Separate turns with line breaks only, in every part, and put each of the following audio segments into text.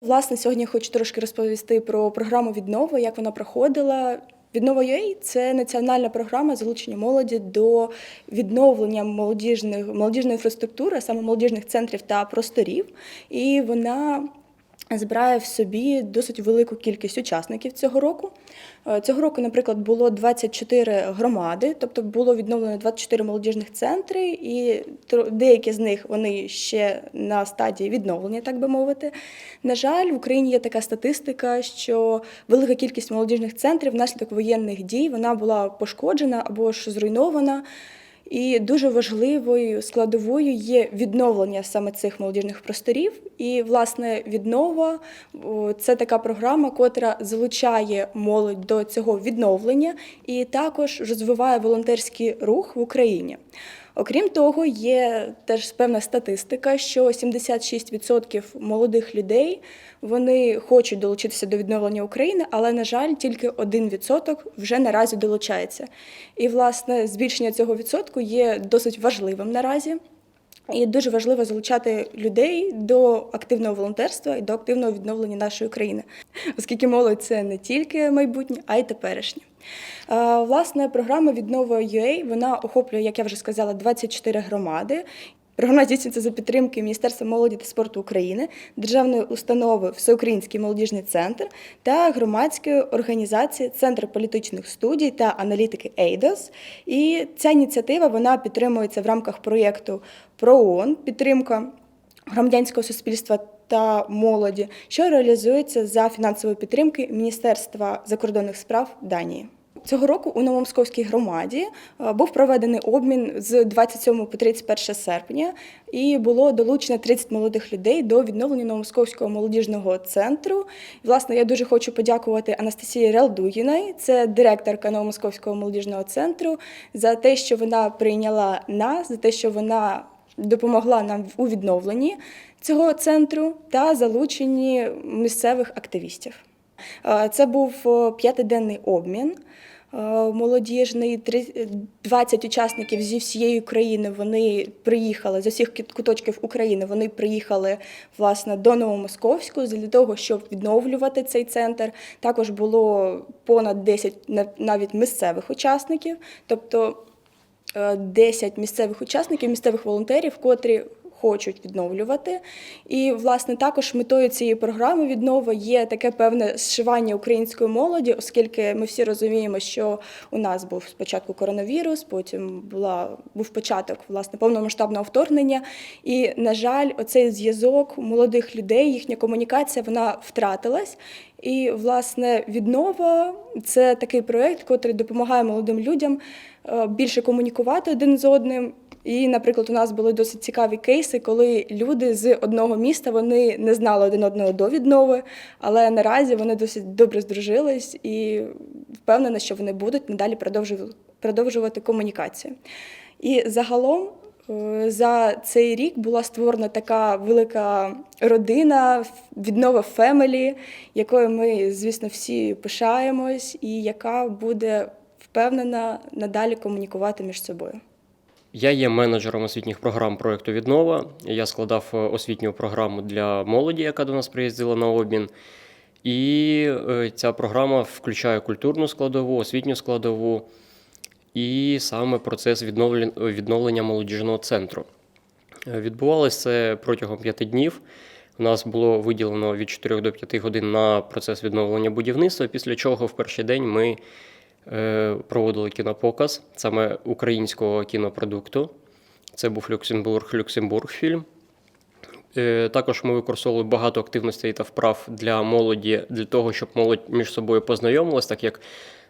Власне, сьогодні я хочу трошки розповісти про програму віднова, як вона проходила. Віднова UA – це національна програма залучення молоді до відновлення молодіжних молодіжної інфраструктури, саме молодіжних центрів та просторів. І вона збирає в собі досить велику кількість учасників цього року. Е, Цього року, наприклад, було 24 громади, тобто було відновлено 24 молодіжних центри, і деякі з них вони ще на стадії відновлення, так би мовити. На жаль, в Україні є така статистика, що велика кількість молодіжних центрів внаслідок воєнних дій вона була пошкоджена або ж зруйнована. І дуже важливою складовою є відновлення саме цих молодіжних просторів. І, власне, віднова це така програма, котра залучає молодь до цього відновлення і також розвиває волонтерський рух в Україні. Окрім того, є теж певна статистика, що 76% молодих людей вони хочуть долучитися до відновлення України, але на жаль, тільки 1% вже наразі долучається. І власне збільшення цього відсотку є досить важливим наразі. І дуже важливо залучати людей до активного волонтерства і до активного відновлення нашої країни, оскільки молодь це не тільки майбутнє, а й теперішнє. Е, Власне, програма віднова UA вона охоплює, як я вже сказала, 24 громади. Програма здійснюється за підтримки Міністерства молоді та спорту України, державної установи Всеукраїнський молодіжний центр та громадської організації Центр політичних студій та аналітики EIDOS. І ця ініціатива вона підтримується в рамках проєкту ПРООН, підтримка громадянського суспільства та молоді, що реалізується за фінансової підтримки Міністерства закордонних справ Данії. Цього року у Новомосковській громаді е, був проведений обмін з 27 по 31 серпня, і було долучено 30 молодих людей до відновлення Новомосковського молодіжного центру. Власне, я дуже хочу подякувати Анастасії Релдугіної, це директорка Новомосковського молодіжного центру, за те, що вона прийняла нас, за те, що вона допомогла нам у відновленні цього центру та залученні місцевих активістів. Е, Це був е, п'ятиденний обмін молодіжний. Три- 20 учасників зі всієї країни вони приїхали з усіх куточків України. Вони приїхали власне до Новомосковську для того, щоб відновлювати цей центр. Також було понад 10 навіть місцевих учасників, тобто е, 10 місцевих учасників, місцевих волонтерів, котрі хочуть відновлювати. І, власне, також метою цієї програми віднова є таке певне зшивання української молоді, оскільки ми всі розуміємо, що у нас був спочатку коронавірус, потім була був початок власне повномасштабного вторгнення. І, на жаль, оцей зв'язок молодих людей, їхня комунікація вона втратилась. І, власне, віднова це такий проєкт, який допомагає молодим людям е, більше комунікувати один з одним. І, наприклад, у нас були досить цікаві кейси, коли люди з одного міста вони не знали один одного до віднови, але наразі вони досить добре здружились і впевнена, що вони будуть надалі продовжувати, продовжувати комунікацію. І загалом е, за цей рік була створена така велика родина, віднова Фемелі, якою ми, звісно, всі пишаємось, і яка буде впевнена надалі комунікувати між собою.
Я є менеджером освітніх програм проєкту Віднова. Я складав е, освітню програму для молоді, яка до нас приїздила на обмін. І е, ця програма включає культурну складову, освітню складову і саме процес відновлення, молодіжного центру. Е, Відбувалося це протягом п'яти днів. У нас було виділено від 4 до 5 годин на процес відновлення будівництва, після чого в перший день ми проводили кінопоказ саме українського кінопродукту. Це був Люксембург Люксембург фільм. Е, Також ми використовували багато активностей та вправ для молоді для того, щоб молодь між собою познайомилась, так як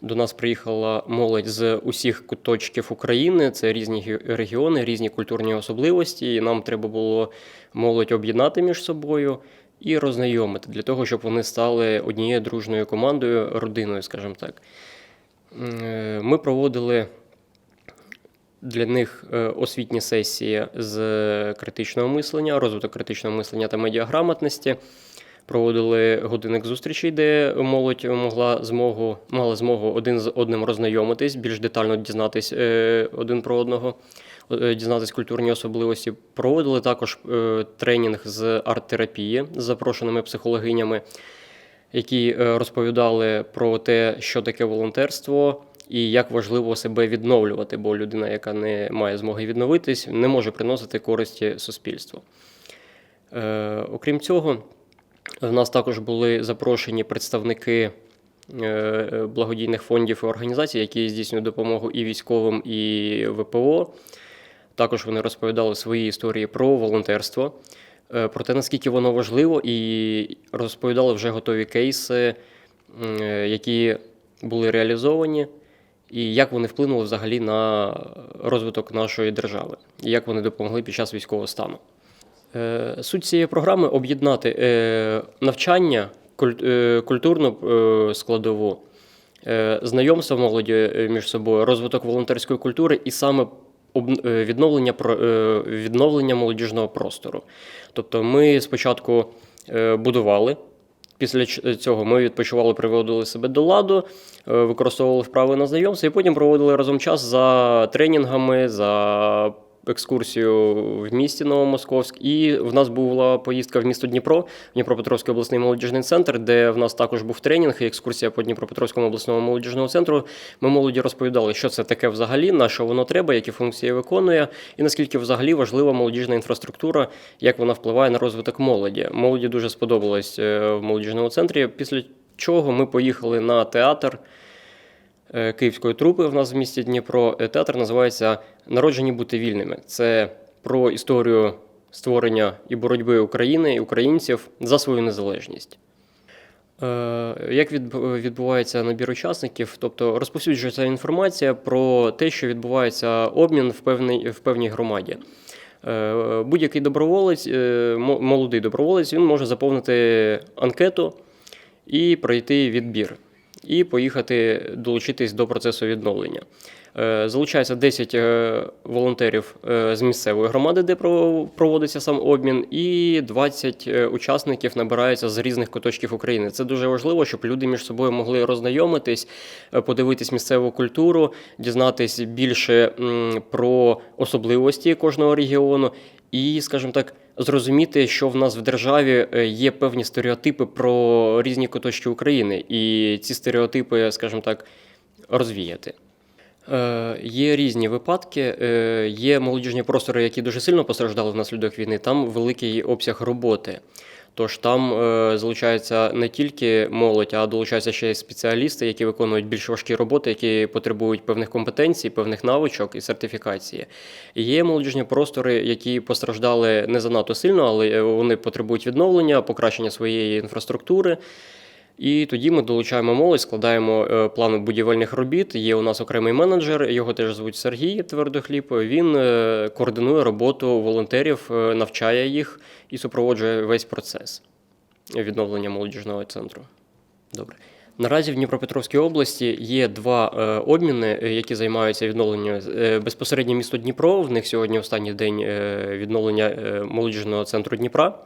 до нас приїхала молодь з усіх куточків України. Це різні регіони, різні культурні особливості. І нам треба було молодь об'єднати між собою і роззнайомити для того, щоб вони стали однією дружною командою, родиною, скажімо так. Е, Ми проводили для них е, освітні сесії з критичного мислення, розвиток критичного мислення та медіаграмотності. Проводили годинник зустрічей, де молодь могла змогу, мала змогу один з одним роззнайомитись, більш детально дізнатись е, один про одного. дізнатись культурні особливості. Проводили також тренінг з арт-терапії з запрошеними психологинями, які е, розповідали про те, що таке волонтерство. І як важливо себе відновлювати, бо людина, яка не має змоги відновитись, не може приносити користі суспільству. Е, окрім цього, в нас також були запрошені представники е, благодійних фондів і організацій, які здійснюють допомогу і військовим, і ВПО. Також вони розповідали свої історії про волонтерство, про те, наскільки воно важливо, і розповідали вже готові кейси, е, які були реалізовані, і як вони вплинули взагалі на розвиток нашої держави, і як вони допомогли під час військового стану. Е, Суть цієї програми об'єднати е, навчання, е, культурну е, складову, е, знайомство молоді е, між собою, розвиток волонтерської культури і саме е, відновлення, про- е, відновлення молодіжного простору. Тобто ми спочатку е, будували. Після цього ми відпочивали, приводили себе до ладу, е, використовували вправи на знайомство, і потім проводили разом час за тренінгами, за екскурсію в місті Новомосковськ. І в нас була поїздка в місто Дніпро, Дніпропетровський обласний молодіжний центр, де в нас також був тренінг і екскурсія по Дніпропетровському обласному молодіжному центру. Ми молоді розповідали, що це таке взагалі, на що воно треба, які функції виконує, і наскільки взагалі важлива молодіжна інфраструктура, як вона впливає на розвиток молоді. Молоді дуже сподобалось е, в молодіжному центрі. Після чого ми поїхали на театр київської трупи в нас в місті Дніпро. Е, Театр називається Народжені бути вільними. Це про історію створення і боротьби України і українців за свою незалежність. Е, Як відбувається набір учасників? Тобто розповсюджується інформація про те, що відбувається обмін в певній, в певній громаді. Е, Будь-який доброволець, е, молодий доброволець, він може заповнити анкету і пройти відбір, і поїхати долучитись до процесу відновлення. Е, Залучається 10 е, волонтерів е, з місцевої громади, де проводиться сам обмін, і 20 е, учасників набираються з різних куточків України. Це дуже важливо, щоб люди між собою могли роззнайомитись, подивитись місцеву культуру, дізнатись більше про особливості кожного регіону. І, скажімо так, зрозуміти, що в нас в державі е, є певні стереотипи про різні куточки України, і ці стереотипи, скажімо так, розвіяти. Е, Є різні випадки. Е, Є молодіжні простори, які дуже сильно постраждали внаслідок війни. Там великий обсяг роботи. Тож там е, залучається не тільки молодь, а долучаються ще й спеціалісти, які виконують більш важкі роботи, які потребують певних компетенцій, певних навичок і сертифікації. Є молодіжні простори, які постраждали не занадто сильно, але е, вони потребують відновлення, покращення своєї інфраструктури. І тоді ми долучаємо молодь, складаємо е, плани будівельних робіт. Є у нас окремий менеджер, його теж звуть Сергій Твердохліб. Він е, координує роботу волонтерів, е, навчає їх і супроводжує весь процес відновлення молодіжного центру. Добре. Наразі в Дніпропетровській області є два обміни, які займаються відновленням безпосередньо місто Дніпро. В них сьогодні останній день відновлення молодіжного центру Дніпра.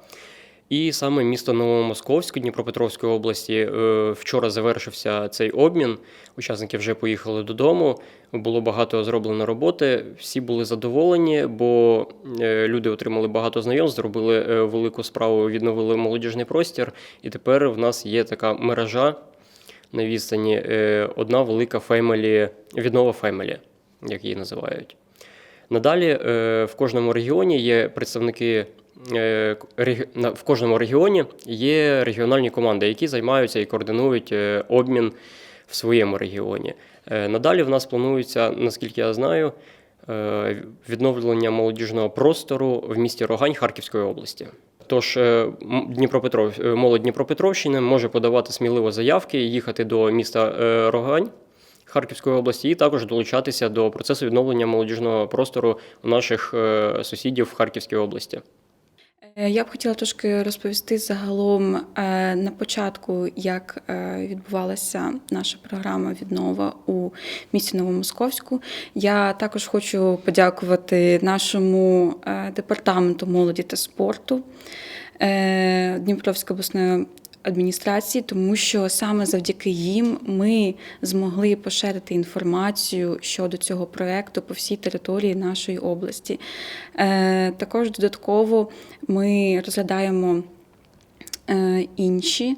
І саме місто Новомосковськ Дніпропетровської області е, вчора завершився цей обмін. Учасники вже поїхали додому. Було багато зроблено роботи. Всі були задоволені, бо е, люди отримали багато знайомств, зробили е, велику справу, відновили молодіжний простір. І тепер в нас є така мережа на відстані. Одна велика фемелі, віднова фемелі, як її називають. Надалі в кожному регіоні є представники. Е, В кожному регіоні є регіональні команди, які займаються і координують е, обмін в своєму регіоні. Е, Надалі в нас планується, наскільки я знаю, відновлення молодіжного простору в місті Рогань Харківської області. Тож Дніпропетров, молодь Дніпропетровщини може подавати сміливо заявки, їхати до міста Рогань. Харківської області і також долучатися до процесу відновлення молодіжного простору у наших сусідів в Харківській області.
Е, Я б хотіла трошки розповісти загалом е, на початку, як е, відбувалася наша програма віднова у місті Новомосковську. Я також хочу подякувати нашому департаменту молоді та спорту Дніпровської обласної адміністрації, тому що саме завдяки їм ми змогли поширити інформацію щодо цього проекту по всій території нашої області. Е, Також додатково ми розглядаємо е, інші.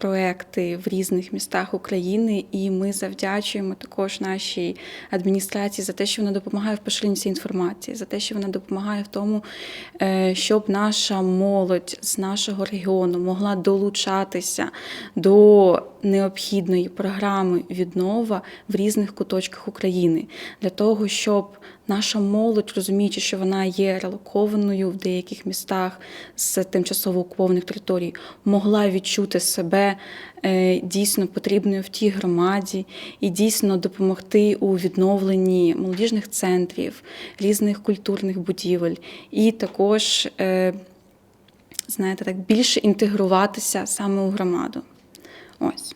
Проекти в різних містах України, і ми завдячуємо також нашій адміністрації за те, що вона допомагає в поширенні цієї інформації, за те, що вона допомагає в тому, е, щоб наша молодь з нашого регіону могла долучатися до необхідної програми віднова в різних куточках України для того, щоб наша молодь, розуміючи, що вона є релокованою в деяких містах з тимчасово окупованих територій, могла відчути себе е, дійсно потрібною в тій громаді і дійсно допомогти у відновленні молодіжних центрів, різних культурних будівель, і також, е, знаєте, так більше інтегруватися саме у громаду. Ось.